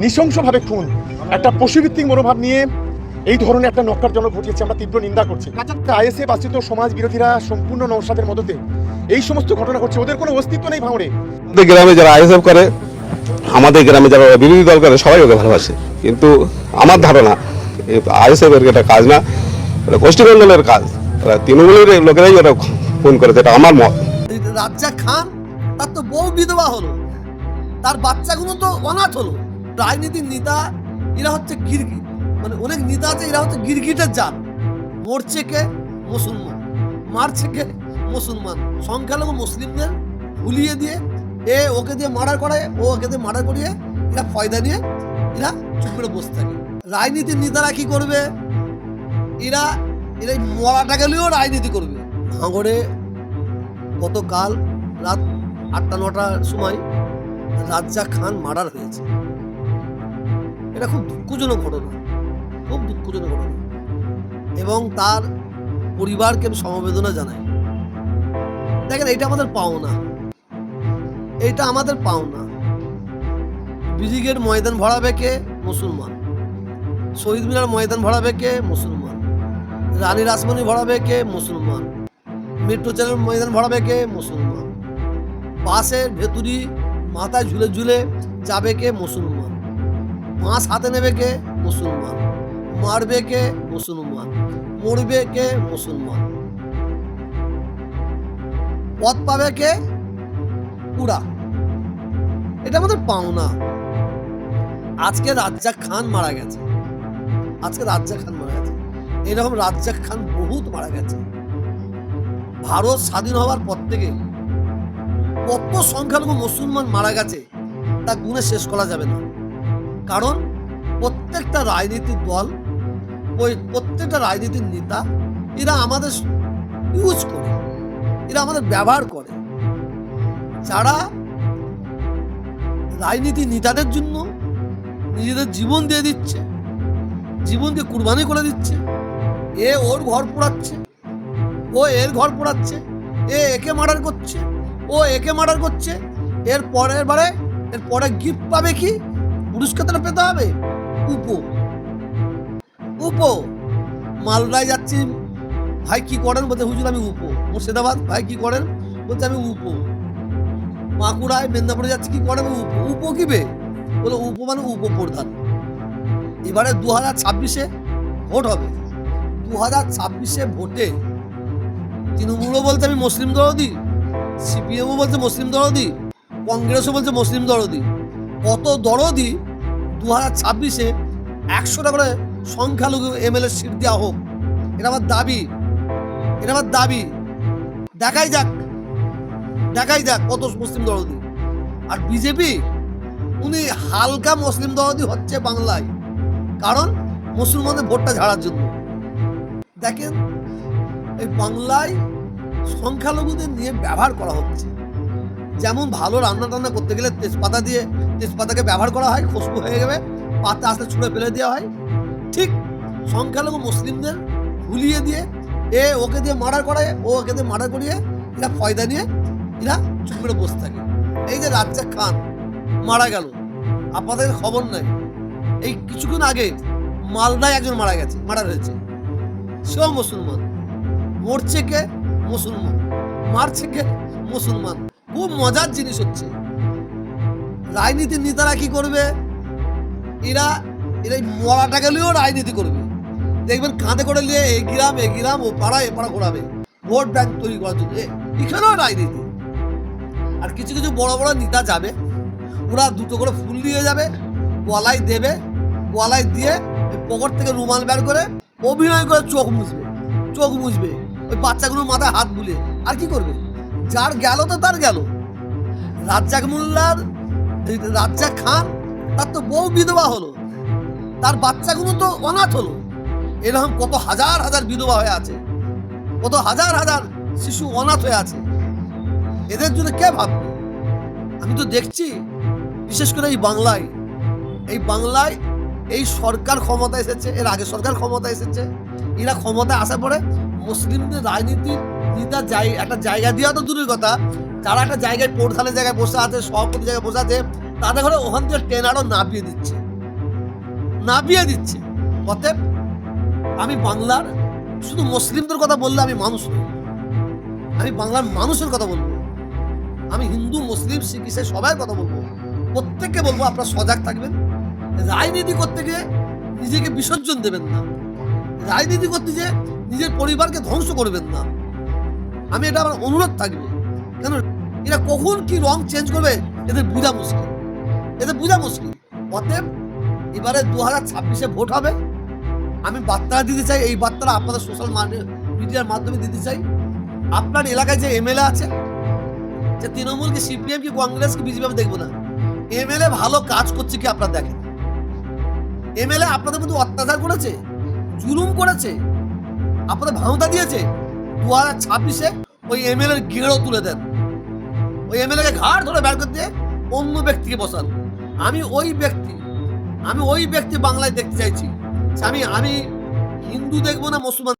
নৃশংসভাবে খুন। একটা পশুভিত্তিক মনোভাব নিয়ে এই ধরনের একটা নক্কারজনক ঘটিয়েছে আমরা তীব্র নিন্দা করছি। আইএসএ বাচিত সমাজ বিরোধীরা সম্পূর্ণ নৌসাদের মদতে এই সমস্ত ঘটনা ঘটছে। ওদের কোনো অস্তিত্ব নেই ভাঙড়ে। আমাদের গ্রামে যারা আইএসএফ করে আমাদের গ্রামে যারা বিরোধী দল করে সবাই ওকে ভালোবাসে। কিন্তু আমার ধারণা আইএসএফ এর এটা কাজ না এটা গোষ্ঠীমণ্ডলের কাজ। তৃণমূলের লোকেরাই ওটা ফোন করেছে এটা আমার মত। রাজ্জাক খান তার তো বউ বিধবা হলো। তার বাচ্চাগুলো তো অনাথ হলো। রাজনীতির নেতা, এরা হচ্ছে গিরগিট। মানে অনেক নেতা আছে, এরা হচ্ছে গিরগিটের জাত। মরছে কে? মুসলমান। মারছে কে? মুসলমান। সংখ্যালঘু মুসলিমদের ভুলিয়ে দিয়ে এ ওকে দিয়ে মার্ডার করায়, ও ওকে দিয়ে মার্ডার করিয়ে এরা ফয়দা নিয়ে এরা চুপ করে বসে থাকে। রাজনীতির নেতারা কি করবে? এরা এরা মরাটা গেলেও রাজনীতি করবে। ভাঙড়ে গতকাল রাত আটটা, নটার সময় রাজ্জাক খান মার্ডার হয়েছে। এটা খুব দুঃখজনক ঘটনা। খুব দুঃখজনক ঘটনা। এবং তার পরিবারকে আমি সমবেদনা জানাই। দেখেন এটা আমাদের পাওনা। এটা আমাদের পাওনা। ব্রিগেড ময়দান ভরাবে কে? মুসলমান। শহীদ মিনার ময়দান ভরাবে কে? মুসলমান। রানী রাসমণি ভরাবে কে? মুসলমান। মেট্রো চ্যানেল ময়দান ভরাবে কে? মুসলমান। বাসের ভেতুরি মাথায় ঝুলে ঝুলে যাবে কে? মুসলমান। বাঁশ হাতে নেবে কে? মুসলমান। মারবে কে? মুসলমান। মরবে কে? মুসলমান। পথ পাবে কে? পুরা এটা আমাদের পাওনা। আজকে রাজ্জাক খান মারা গেছে। আজকে রাজ্জাক খান মারা গেছে। এরকম রাজ্জাক খান বহুত মারা গেছে। ভারত স্বাধীন হওয়ার পর থেকে কত সংখ্যালঘু মুসলমান মারা গেছে তা গুণে শেষ করা যাবে না। কারণ প্রত্যেকটা রাজনীতির দল, ওই প্রত্যেকটা রাজনীতির নেতা, এরা আমাদের ইউজ করে, এরা আমাদের ব্যবহার করে। যারা রাজনীতি নেতাদের জন্য নিজেদের জীবন দিয়ে দিচ্ছে, জীবন দিয়ে কুরবানি করে দিচ্ছে, এ ওর ঘর পোড়াচ্ছে, ও এর ঘর পোড়াচ্ছে, এ একে মার্ডার করছে, ও একে মার্ডার করছে, এর পরের বারে, এর পরে গিফট পাবে কি? পুরস্কারটা পেতে হবে? উপো। উপো। মালদায় যাচ্ছি। ভাই কি করেন? বলতে হুজুর, আমি উপো। মুর্শিদাবাদ, ভাই কি করেন? বলতে আমি উপো। বাঁকুড়ায়, মেদিনীপুরে যাচ্ছি, কি করেন? আমি উপো। উপো কি বে বলে, উপো মানে উপ প্রধান এবারে দু হাজার ছাব্বিশে ভোট হবে। দু হাজার ছাব্বিশে ভোটে তৃণমূলও বলছে, আমি মুসলিম দরদি। সিপিএমও বলছে, মুসলিম দরদি। কংগ্রেসও বলছে, মুসলিম দরদি। কত দরদি দু হাজার ছাব্বিশে একশোটা করে সংখ্যালঘু এমএলএ সিট দেওয়া হোক। এটা আমার দাবি। এটা আমার দাবি। দেখাই যাক। দেখাই যাক কত মুসলিম দরদি। আর বিজেপি, উনি হালকা মুসলিম দরদি হচ্ছে বাংলায়। কারণ মুসলমানদের ভোটটা ঝাড়ার জন্য। দেখেন, এই বাংলায় সংখ্যালঘুদের নিয়ে ব্যবহার করা হচ্ছে। যেমন ভালো রান্না টান্না করতে গেলে তেজপাতা দিয়ে তেজপাতাকে ব্যবহার করা হয়, খুশবু হয়ে যাবে, পাতা আস্তে ছুঁড়ে ফেলে দেওয়া হয়। ঠিক সংখ্যালঘু মুসলিমদের ভুলিয়ে দিয়ে এ ওকে দিয়ে মার্ডার করায়, ও ওকে দিয়ে মার্ডার করিয়ে এরা ফয়দা নিয়ে এরা চুপ করে বসে থাকে। এই যে রাজ্জাক খান মারা গেল আপনাদের খবর নাই। এই কিছুক্ষণ আগে মালদায় একজন মারা গেছে মারা হয়েছে। সেও মুসলমান, মরছে কে? মুসলমান। মারছে কে? মুসলমান। খুব মজার জিনিস হচ্ছে রাজনীতির নেতারা কি করবে? এরা এরা মরাটা গেলেও রাজনীতি করবে। দেখবেন কাঁধে করে নিয়ে এই গ্রাম এ গ্রাম, ও পাড়া, এ পাড়া ঘোরাবে। ভোট ব্যাংক তৈরি করার জন্য। এখানেও রাজনীতি। আর কিছু কিছু বড় বড় নেতা যাবে। ওরা দুটো করে ফুল দিয়ে যাবে, গলায় দেবে, গলায় দিয়ে পকেট থেকে রুমাল বের করে অভিনয় করে চোখ মুছবে চোখ মুছবে। ওই বাচ্চাগুলোর মাথায় হাত বুলে আর কি করবে? যার গেল তো তার গেল। রাজ্জাক মোল্লার রাজ্জাক খান, তার তো বউ বিধবা হলো। তার বাচ্চাগুলো তো অনাথ হলো। এরকম কত হাজার হাজার বিধবা হয়ে আছে। কত হাজার হাজার শিশু অনাথ হয়ে আছে। এদের জন্য কে ভাববে? আমি তো দেখছি, বিশেষ করে এই বাংলায়। এই বাংলায় এই সরকার ক্ষমতা এসেছে, এর আগে সরকার ক্ষমতা এসেছে। এরা ক্ষমতায় আসার পরে মুসলিমদের রাজনীতি নেতা একটা জায়গা দেওয়া তো দূরের কথা। যারা একটা জায়গায় পোর্টালের জায়গায় বসে আছে সভাপতি জায়গায় বসে আছে, তাদের ঘরে ওখান থেকে ট্রেন আরও নামিয়ে দিচ্ছে। নাবিয়ে দিচ্ছে। অতএব আমি বাংলার, শুধু মুসলিমদের কথা বললে আমি মানুষ নই। আমি বাংলার মানুষের কথা বলব। আমি হিন্দু, মুসলিম, শিখ ইসাই সবার কথা বলব। প্রত্যেককে বলব আপনারা সজাগ থাকবেন। রাজনীতি করতে গিয়ে নিজেকে বিসর্জন দেবেন না। রাজনীতি করতে যে নিজের পরিবারকে ধ্বংস করবেন না। আমি এটা আমার অনুরোধ থাকবে। কেন? এরা কখন কি রং চেঞ্জ করবে? এদের বোঝা মুশকিল। এদের বোঝা মুশকিল। অতএব এবারে দু হাজার ছাব্বিশে ভোট হবে। আমি বার্তাটা দিতে চাই, এই বার্তাটা আপনাদের সোশ্যাল মিডিয়ার মাধ্যমে দিতে চাই। আপনার এলাকায় যে এমএলএ আছে, যে তৃণমূল কি সিপিএম কি কংগ্রেস কি বিজেপি আমি দেখব না। এমএলএ ভালো কাজ করছে কি আপনারা দেখেন? এমএলএ আপনাদের মধ্যে অত্যাচার করেছে, জুলুম করেছে, আপনাদের ভাওতা দিয়েছে। দু হাজার ছাব্বিশে ওই এমএলএ এর গেঁড়ো তুলে দেন। ওই এমএলএ কে ঘাড় ধরে বের করতে অন্য ব্যক্তিকে বসান আমি ওই ব্যক্তি, আমি ওই ব্যক্তি বাংলায় দেখতে চাইছি। আমি আমি হিন্দু দেখব না, মুসলমান